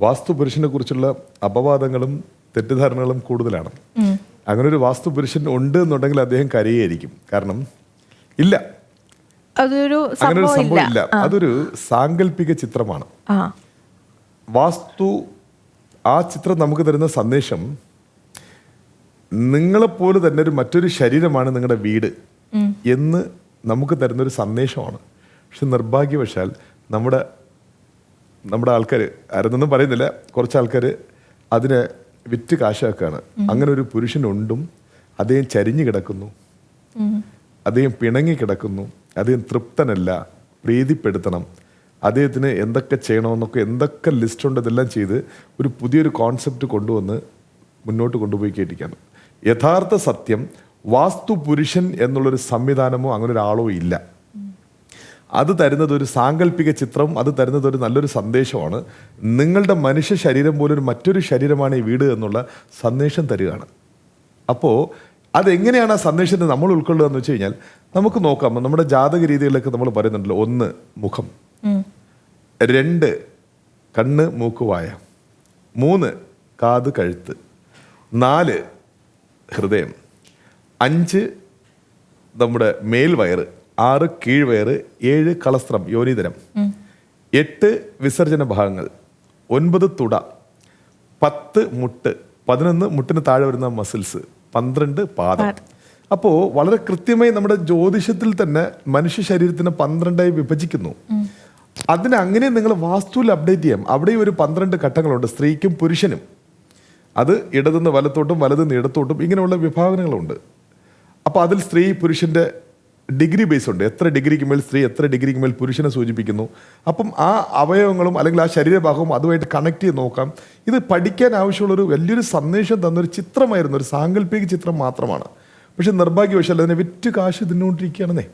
വാസ്തു പുരുഷനെ കുറിച്ചുള്ള അപവാദങ്ങളും തെറ്റിദ്ധാരണകളും കൂടുതലാണ്. അങ്ങനെ ഒരു വാസ്തു പുരുഷൻ ഉണ്ട് എന്നുണ്ടെങ്കിൽ അദ്ദേഹം കരയായിരിക്കും. കാരണം ഇല്ല. അതൊരു അങ്ങനെ ഒരു സംഭവം ഇല്ല. അതൊരു സാങ്കല്പിക ചിത്രമാണ്. വാസ്തു ആ ചിത്രം നമുക്ക് തരുന്ന സന്ദേശം നിങ്ങളെപ്പോലെ തന്നെ ഒരു മറ്റൊരു ശരീരമാണ് നിങ്ങളുടെ വീട് എന്ന് നമുക്ക് തരുന്നൊരു സന്ദേശമാണ്. പക്ഷെ നിർഭാഗ്യവശാൽ നമ്മുടെ നമ്മുടെ ആൾക്കാർ ആരെന്നൊന്നും പറയുന്നില്ല. കുറച്ച് ആൾക്കാർ അതിനെ വിറ്റ് കാശാക്കുകയാണ് അങ്ങനെ ഒരു പുരുഷനുണ്ടും അദ്ദേഹം ചരിഞ്ഞു കിടക്കുന്നു. അദ്ദേഹം പിണങ്ങി കിടക്കുന്നു. അദ്ദേഹം തൃപ്തനല്ല. പ്രീതിപ്പെടുത്തണം. അദ്ദേഹത്തിന് എന്തൊക്കെ ചെയ്യണമെന്നൊക്കെ എന്തൊക്കെ ലിസ്റ്റ് ഉണ്ട് ഇതെല്ലാം ചെയ്ത് ഒരു പുതിയൊരു കോൺസെപ്റ്റ് കൊണ്ടുവന്ന് മുന്നോട്ട് കൊണ്ടുപോയി കേട്ടിരിക്കുകയാണ്. യഥാർത്ഥ സത്യം വാസ്തു പുരുഷൻ എന്നുള്ളൊരു സംവിധാനമോ അങ്ങനെ ഒരാളോ ഇല്ല. അത് തരുന്നത് ഒരു സാങ്കല്പിക ചിത്രം അത് തരുന്നത് ഒരു നല്ലൊരു സന്ദേശമാണ്. നിങ്ങളുടെ മനുഷ്യ ശരീരം പോലൊരു മറ്റൊരു ശരീരമാണ് ഈ വീട് എന്നുള്ള സന്ദേശം തരികയാണ്. അപ്പോൾ അതെങ്ങനെയാണ് ആ സന്ദേശത്തെ നമ്മൾ ഉൾക്കൊള്ളുക എന്ന് വെച്ച് കഴിഞ്ഞാൽ നമുക്ക് നോക്കാം. നമ്മുടെ ജാതക രീതികളിലൊക്കെ നമ്മൾ പറയുന്നുണ്ടല്ലോ ഒന്ന് മുഖം രണ്ട് കണ്ണ് മൂക്ക് വായ മൂന്ന് കാത് കഴുത്ത് നാല് ഹൃദയം അഞ്ച് നമ്മുടെ മേൽവയറ് ആറ് കീഴ്വയറ് ഏഴ് കളസ്ത്രം യോനിതരം എട്ട് വിസർജന ഭാഗങ്ങൾ ഒൻപത് തുട പത്ത് മുട്ട് പതിനൊന്ന് മുട്ടിന് താഴെ വരുന്ന മസിൽസ് പന്ത്രണ്ട് പാദം. അപ്പോൾ വളരെ കൃത്യമായി നമ്മുടെ ജ്യോതിഷത്തിൽ തന്നെ മനുഷ്യ ശരീരത്തിന് പന്ത്രണ്ടായി വിഭജിക്കുന്നു. അതിന് അങ്ങനെ നിങ്ങൾ വാസ്തുവിൽ അപ്ഡേറ്റ് ചെയ്യാം. അവിടെയും ഒരു പന്ത്രണ്ട് ഘട്ടങ്ങളുണ്ട് സ്ത്രീക്കും പുരുഷനും. അത് ഇടതുനിന്ന് വലത്തോട്ടും വലതുനിന്ന് ഇടത്തോട്ടും ഇങ്ങനെയുള്ള വിഭാഗങ്ങളുണ്ട്. അപ്പോൾ അതിൽ സ്ത്രീ പുരുഷന്റെ ഡിഗ്രി ബേസ് ഉണ്ട്. എത്ര ഡിഗ്രിക്ക് മേൽ സ്ത്രീ എത്ര ഡിഗ്രിക്ക് മേൽ പുരുഷനെ സൂചിപ്പിക്കുന്നു. അപ്പം ആ അവയവങ്ങളും അല്ലെങ്കിൽ ആ ശരീരഭാഗവും അതുമായിട്ട് കണക്ട് ചെയ്ത് നോക്കാം. ഇത് പഠിക്കാൻ ആവശ്യമുള്ളൊരു വലിയൊരു സന്ദേശം തന്നൊരു ചിത്രമായിരുന്നു. ഒരു സാങ്കല്പിക ചിത്രം മാത്രമാണ്. പക്ഷെ നിർഭാഗ്യവശാൽ അതിനെ വിറ്റ് കാശ് തിന്നുകൊണ്ടിരിക്കുകയാണെന്നേ.